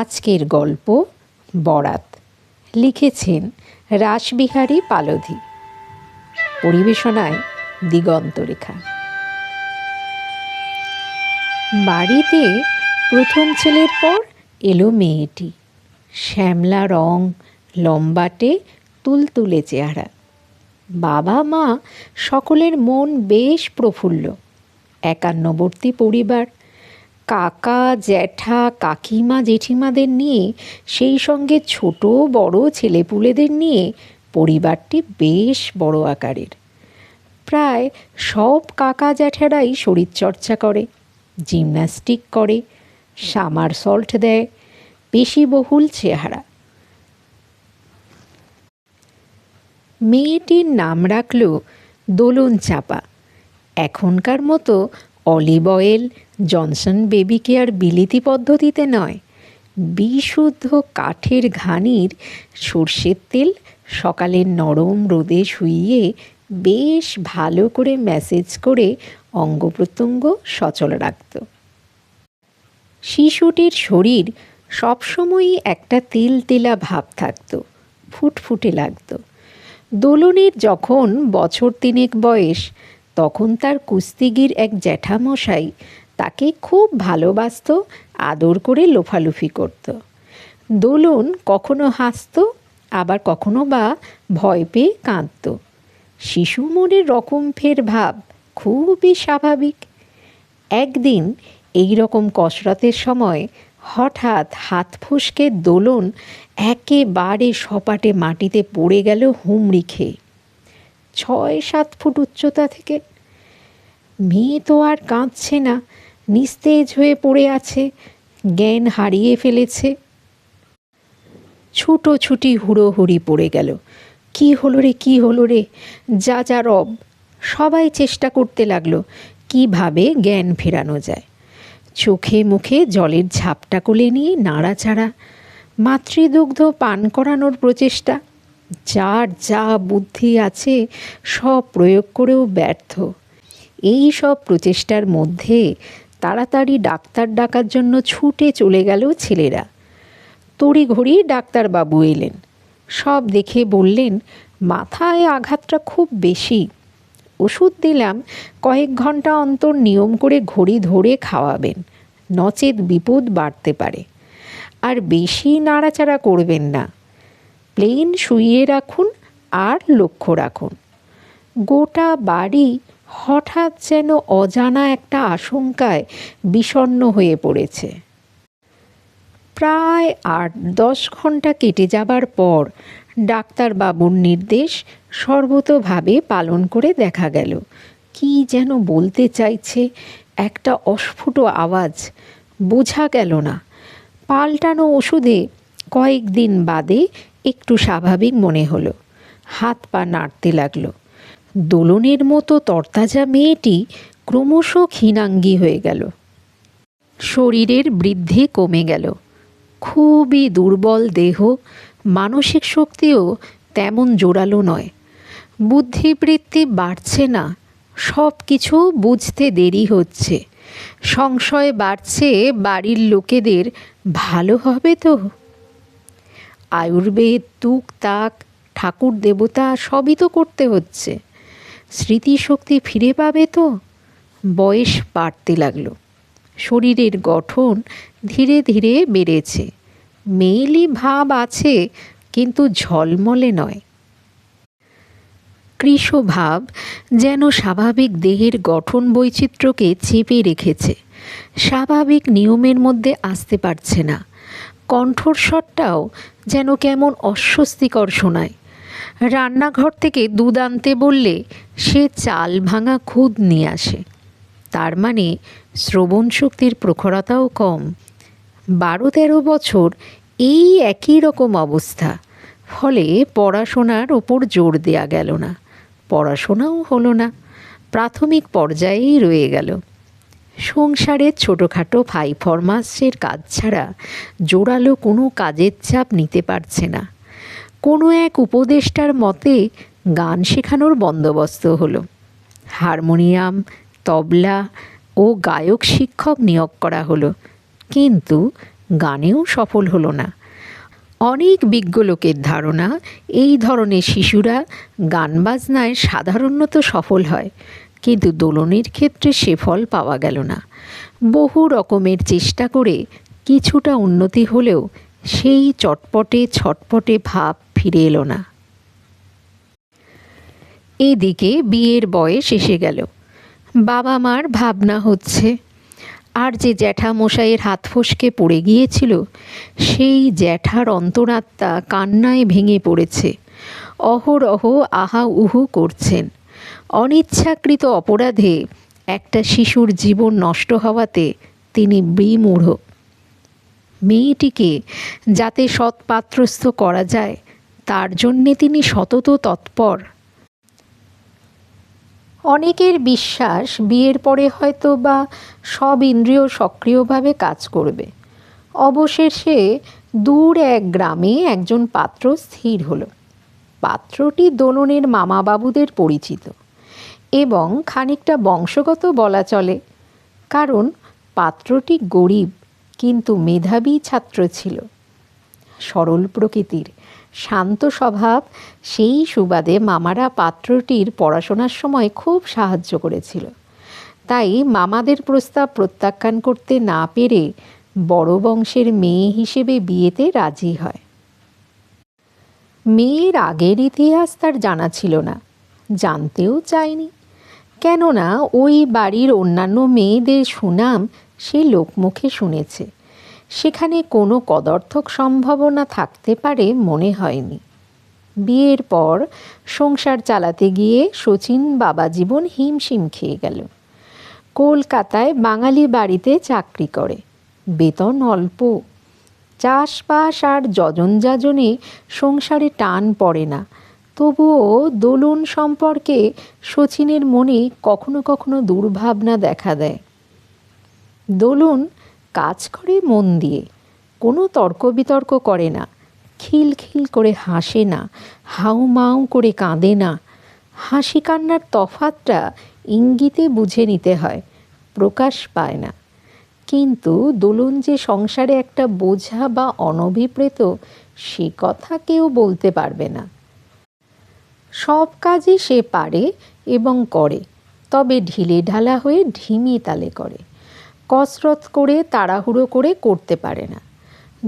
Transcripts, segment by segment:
আজকের গল্প বরাত। লিখেছেন রাসবিহারী পালধি। পরিবেশনায় দিগন্তরেখা বাড়িতে প্রথম ছেলের পর এলো মেয়েটি। শ্যামলা রং, লম্বাটে, তুলতুলে চেহারা। বাবা মা সকলের মন বেশ প্রফুল্ল। একান্নবর্তী পরিবার কাকা, জ্যাঠা, কাকিমা, জেঠিমাদের নিয়ে, সেই সঙ্গে ছোট, বড় ছেলেপুলেদের নিয়ে পরিবারটি বেশ বড় আকারের। প্রায় সব কাকা জ্যাঠারাই শরীরচর্চা করে, জিমন্যাস্টিক করে, সামার সল্ট দেয়, পেশিবহুল চেহারা। মেয়েটির নাম রাখল দোলন চাপা এখনকার মতো olive oil Johnson baby care বিলিতি পদ্ধতিতে নয়। বিশুদ্ধ কাঠের ঘানির সর্ষের তেল সকালের নরম রোদে শুইয়ে বেশ ভালো করে ম্যাসেজ করে অঙ্গ প্রত্যঙ্গ সচল রাখত। শিশুটির শরীর সবসময়ই একটা তেল তেলা ভাব থাকতো, ফুটফুটে লাগতো। দোলনের যখন বছর তিনেক বয়স, তখন তার কুস্তিগির এক জ্যাঠামশাই তাকে খুব ভালোবাসত, আদর করে লোফালুফি করত। দোলন কখনো হাসত, আবার কখনো বা ভয় পেয়ে কাঁদত। শিশু মনের রকম ফের ভাব খুবই স্বাভাবিক। একদিন এই রকম কসরতের সময় হঠাৎ হাত ফুসকে দোলন একেবারে সপাটে মাটিতে পড়ে গেল হুমড়ি খেয়ে। ছয় সাত ফুট উচ্চতা থেকে। মেয়ে তো আর কাঁদছে না নিস্তেজ হয়ে পড়ে আছে, জ্ঞান হারিয়ে ফেলেছে। ছুটো ছুটি হুড়োহুড়ি পড়ে গেল। কি হলো রে, কি হলো রে? যা যা রব, সবাই চেষ্টা করতে লাগল, কীভাবে জ্ঞান ফেরানো যায়? চোখে মুখে জলের ঝাপটা কোলে নিয়ে নাড়াচাড়া, মাতৃদুগ্ধ পান করানোর প্রচেষ্টা, যার যা বুদ্ধি আছে সব প্রয়োগ করেও ব্যর্থ। এই সব প্রচেষ্টার মধ্যে তাড়াতাড়ি ডাক্তার ডাকার জন্য ছুটে চলে গেল ছেলেরা। তড়িঘড়ি ডাক্তারবাবু এলেন। সব দেখে বললেন, মাথায় আঘাতটা খুব বেশি। ওষুধ দিলাম, কয়েক ঘণ্টা অন্তর নিয়ম করে ঘড়ি ধরে খাওয়াবেন। নচেত বিপদ বাড়তে পারে। আর বেশি নাড়াচাড়া করবেন না। প্লেন শুইয়ে রাখুন আর লক্ষ্য রাখুন। গোটা বাড়ি হঠাৎ যেন অজানা একটা আশঙ্কায় বিষণ্ন হয়ে পড়েছে। প্রায় আট দশ ঘণ্টা কেটে যাবার পর ডাক্তারবাবুর নির্দেশ সর্বতভাবে পালন করে দেখা গেল। কি যেন বলতে চাইছে, একটা অস্ফুট আওয়াজ, বোঝা গেল না। পাল্টানো ওষুধে কয়েকদিন বাদে একটু স্বাভাবিক মনে হলো। হাত পা নাড়তে লাগল। দোলনের মতো তরতাজা মেয়েটি ক্রমশ ক্ষীণাঙ্গী হয়ে গেল। শরীরের বৃদ্ধি কমে গেল। খুবই দুর্বল দেহ, মানসিক শক্তিও তেমন জোরালো নয়। বুদ্ধিবৃত্তি বাড়ছে না সব কিছু বুঝতে দেরি হচ্ছে। সংশয় বাড়ছে বাড়ির লোকেদের, ভালো হবে তো? আয়ুর্বেদ, তুক, তাক, ঠাকুর, দেবতা সবই তো করতে হচ্ছে। স্মৃতিশক্তি ফিরে পাবে তো? বয়স বাড়তে লাগল। শরীরের গঠন ধীরে ধীরে বেড়েছে। মেয়েলি ভাব আছে, কিন্তু ঝলমলে নয়। কৃষভাব যেন স্বাভাবিক দেহের গঠন বৈচিত্র্যকে চেপে রেখেছে। স্বাভাবিক নিয়মের মধ্যে আসতে পারছে না। কণ্ঠস্বরটাও যেন কেমন অস্বস্তিকর শোনায়। রান্নাঘর থেকে দুধ আনতে বললে, সে চাল ভাঙা খুদ নিয়ে আসে। তার মানে শ্রবণ শক্তির প্রখরতাও কম। বারো তেরো বছর এই একই রকম অবস্থা। ফলে পড়াশোনার ওপর জোর দেয়া গেল না। পড়াশোনাও হলো না। প্রাথমিক পর্যায়েই রয়ে গেল। সংসারের ছোটোখাটো ফাই ফরমাসের কাজ ছাড়া জোরালো কোনো কাজের চাপ নিতে পারছে না। কোনো এক উপদেষ্টার মতে গান শেখানোর বন্দোবস্ত হলো। হারমোনিয়াম, তবলা ও গায়ক শিক্ষক নিয়োগ করা হলো। কিন্তু গানেও সফল হলো না। অনেক বিজ্ঞ লোকের ধারণা, এই ধরনের শিশুরা গান বাজনায় সাধারণত সফল হয়। কিন্তু দোলনের ক্ষেত্রে সে ফল পাওয়া গেল না। বহু রকমের চেষ্টা করে কিছুটা উন্নতি হলেও সেই চটপটে ছটপটে ভাব ফিরে এলো না। এদিকে বিয়ের বয়স এসে গেল। বাবা মার ভাবনা হচ্ছে, আর যে জ্যাঠা মশাইয়ের হাত ফসকে পড়ে গিয়েছিল, সেই জ্যাঠার অন্তরাত্মা কান্নায় ভেঙে পড়েছে। অহরহ আহা উহু করছেন। অনিচ্ছাকৃত অপরাধে একটা শিশুর জীবন নষ্ট হওয়াতে তিনি বিমূঢ়। মেয়েটিকে যাতে সৎপাত্রস্থ করা যায় তার জন্যে তিনি সতত তৎপর। অনেকের বিশ্বাস বিয়ের পরে হয়তো বা সব ইন্দ্রিয় সক্রিয়ভাবে কাজ করবে। অবশেষে দূর এক গ্রামে একজন পাত্র স্থির হলো। পাত্রটি দোলনের মামাবাবুদের পরিচিত এবং খানিকটা বংশগত বলা চলে। কারণ পাত্রটি গরিব, কিন্তু মেধাবী ছাত্র ছিল। সরল প্রকৃতির। শান্ত স্বভাব, সেই সুবাদে মামারা পাত্রটির পড়াশোনার সময় খুব সাহায্য করেছিল। তাই মামাদের প্রস্তাব প্রত্যাখ্যান করতে না পেরে বড় বংশের মেয়ে হিসেবে বিয়েতে রাজি হয়। মেয়ের আগের ইতিহাস তার জানা ছিল না, জানতেও চায়নি। কেননা ওই বাড়ির অন্যান্য মেয়েদের সুনাম সে লোকমুখে শুনেছে। সেখানে কোনো কদর্থক সম্ভাবনা থাকতে পারে মনে হয়নি। বিয়ের পর সংসার চালাতে গিয়ে শচীন বাবা জীবন হিমশিম খেয়ে গেল। কলকাতায় বাঙালি বাড়িতে চাকরি করে। বেতন অল্প। চাষবাস আর যজন যাজনে সংসারে টান পড়ে না। তবুও দোলন সম্পর্কে শচীনের মনে কখনো কখনো দুর্ভাবনা দেখা দেয়। দোলন কাজ করে মন দিয়ে। কোনো তর্ক বিতর্ক করে না। খিলখিল করে হাসে না। হাউ মাউ করে কাঁদে না। হাসি কান্নার তফাতটা ইঙ্গিতে বুঝে নিতে হয়, প্রকাশ পায় না। কিন্তু দোলন যে সংসারে একটা বোঝা বা অনভিপ্রেত, সে কথা কেউ বলতে পারবে না। সব কাজই সে পারে এবং করে, তবে ঢিলে ঢালা হয়ে ঢিমি তালে করে। কসরত করে, তাড়াহুড়ো করে করতে পারে না।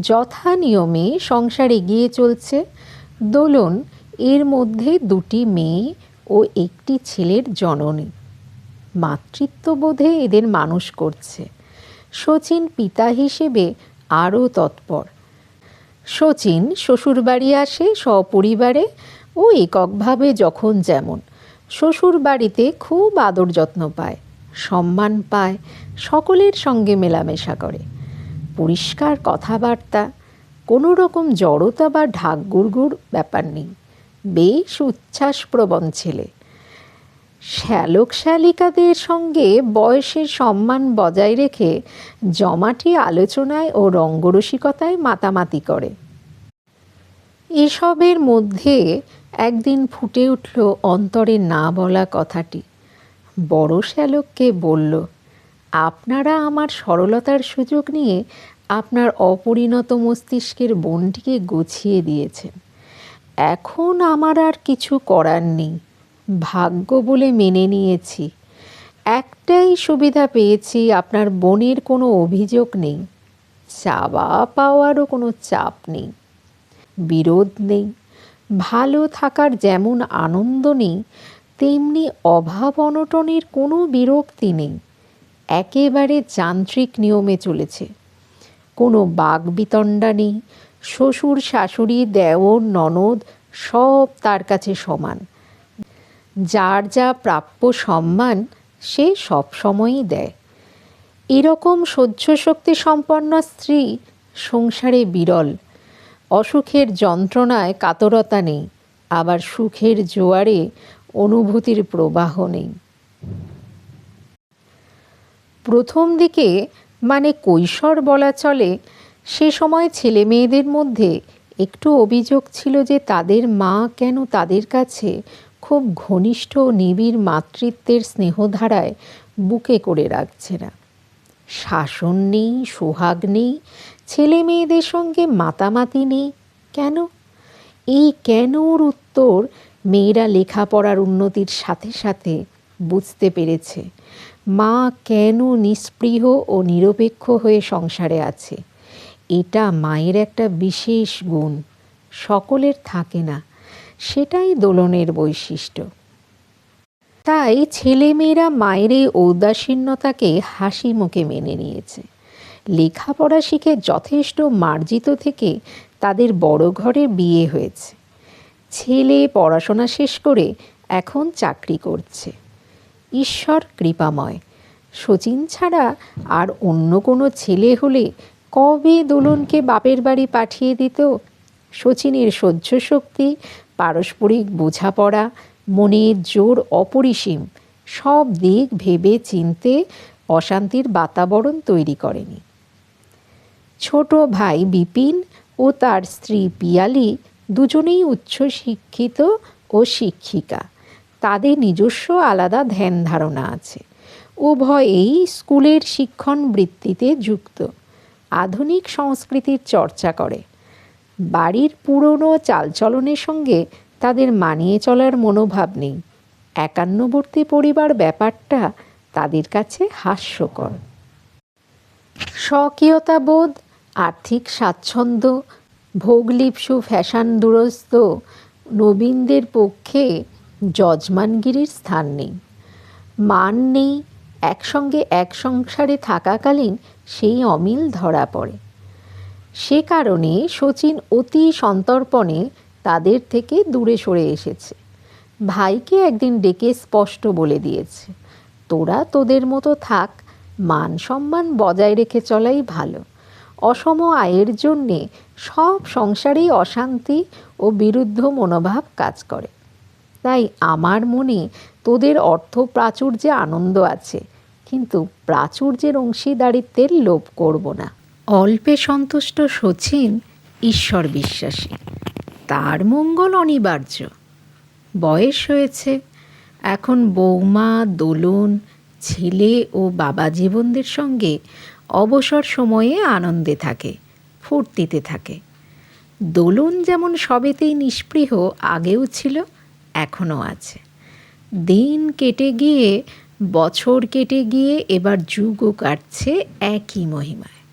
যথা নিয়মে সংসার এগিয়ে চলছে। দোলন, এর মধ্যে দুটি মেয়ে ও একটি ছেলের জননী। মাতৃত্ববোধে এদের মানুষ করছে। শচীন পিতা হিসেবে আরও তৎপর। শচীন শ্বশুরবাড়ি আসে সপরিবারে ও এককভাবে যখন যেমন। শ্বশুর বাড়িতে খুব আদর যত্ন পায়, সম্মান পায় সকলের সঙ্গে মেলামেশা করে। পরিষ্কার কথাবার্তা কোনো রকম জড়তা বা ঢাক গুড়গুড় ব্যাপার নেই। বেশ উচ্ছ্বাসপ্রবণ ছেলে। শ্যালক শ্যালিকাদের সঙ্গে বয়সের সম্মান বজায় রেখে জমাটি আলোচনায় ও রঙ্গরসিকতায় মাতামাতি করে। এসবের মধ্যে একদিন ফুটে উঠল অন্তরে না বলা কথাটি। বড় শ্যালককে বলল আপনারা আমার সরলতার সুযোগ নিয়ে আপনার অপরিণত মস্তিষ্কের বনটিকে গুছিয়ে দিয়েছেন। এখন আমার আর কিছু করার নেই। ভাগ্য বলে মেনে নিয়েছি। একটাই সুবিধা পেয়েছি, আপনার বোনের কোনো অভিযোগ নেই। চাওয়া পাওয়ারও কোনো চাপ নেই। বিরোধ নেই। ভালো থাকার যেমন আনন্দ নেই, তেমনি অভাব অনটনের কোনো বিরক্তি নেই। একেবারে যান্ত্রিক নিয়মে চলেছে। কোনো বাঘ বিতণ্ডা নেই শ্বশুর শাশুড়ি, দেওর, ননদ সব তার কাছে সমান। যার যা প্রাপ্য সম্মান সে সব সময়ই দেয়। এরকম সহ্য শক্তি সম্পন্ন স্ত্রী সংসারে বিরল। অসুখের যন্ত্রণায় কাতরতা নেই, আবার সুখের জোয়ারে অনুভূতির প্রবাহ নেই। প্রথম দিকে মানে কৈশোর বলা চলে, সে সময় ছেলে মেয়েদের মধ্যে একটু অভিযোগ ছিল যে তাদের মা কেন তাদের কাছে খুব ঘনিষ্ঠ নিবিড় মাতৃত্বের স্নেহধারায় বুকে করে রাখছে না। শাসন নেই, সোহাগ নেই, ছেলে মেয়েদের সঙ্গে মাতামাতি নেই। কেন? এই কেনর উত্তর মেয়েরা লেখাপড়ার উন্নতির সাথে সাথে বুঝতে পেরেছে। মা কেন নিস্পৃহ ও নিরপেক্ষ হয়ে সংসারে আছে? এটা মায়ের একটা বিশেষ গুণ, সকলের থাকে না, সেটাই দোলনের বৈশিষ্ট্য। তাই ছেলেমেয়েরা মায়ের এই ঔদাসীন্যতাকে হাসি মুখে মেনে নিয়েছে। লেখাপড়া শিখে যথেষ্ট মার্জিত থেকে তাদের বড় ঘরে বিয়ে হয়েছে। ছেলে পড়াশোনা শেষ করে এখন চাকরি করছে। ঈশ্বর কৃপাময়। শচীন ছাড়া আর অন্য কোনো ছেলে হলে কবে দোলনকে বাপের বাড়ি পাঠিয়ে দিত? শচীনের সহ্য শক্তি পারস্পরিক বোঝাপড়া, মনের জোর অপরিসীম, সব দিক ভেবে চিনতে অশান্তির বাতাবরণ তৈরি করেনি। ছোট ভাই বিপিন ও তার স্ত্রী পিয়ালি দুজনেই উচ্চ শিক্ষিত ও শিক্ষিকা। তাদের নিজস্ব আলাদা ধ্যান ধারণা আছে। উভয়েই স্কুলের শিক্ষণ বৃত্তিতে যুক্ত। আধুনিক সংস্কৃতির চর্চা করে। বাড়ির পুরনো চালচলনের সঙ্গে তাদের মানিয়ে চলার মনোভাব নেই। একান্নবর্তী পরিবার ব্যাপারটা তাদের কাছে হাস্যকর। স্বকীয়তাবোধ, আর্থিক স্বাচ্ছন্দ্য, ভোগলিপসু, ফ্যাশন দুরস্ত, নবীনদের পক্ষে যজমানগিরির স্থান নেই। মান নেই, একসঙ্গে এক সংসারে থাকাকালীন সেই অমিল ধরা পড়ে। সে কারণে শচীন অতি সন্তর্পণে তাদের থেকে দূরে সরে এসেছে। ভাইকে একদিন ডেকে স্পষ্ট বলে দিয়েছে, তোরা তোদের মতো থাক, মান সম্মান বজায় রেখে চলাই ভালো। অসম আয়ের জন্যে সব সংসারেই অশান্তি ও বিরুদ্ধ মনোভাব কাজ করে। তাই আমার মনে তোদের অর্থ প্রাচুর্যে আনন্দ আছে, কিন্তু প্রাচুর্যের অংশীদারিত্বের লোভ করব না। অল্পে সন্তুষ্ট শচীন ঈশ্বর বিশ্বাসী। তার মঙ্গল অনিবার্য। বয়স হয়েছে, এখন বৌমা, দোলন, ছেলে ও বাবা জীবনদের সঙ্গে অবসর সময়ে আনন্দে থাকে, ফুর্তিতে থাকে। দোলন যেমন সবেতেই নিষ্পৃহ, আগেও ছিল এখনও আছে। দিন কেটে গিয়ে বছর কেটে গিয়ে এবার যুগও কাটছে একই মহিমায়।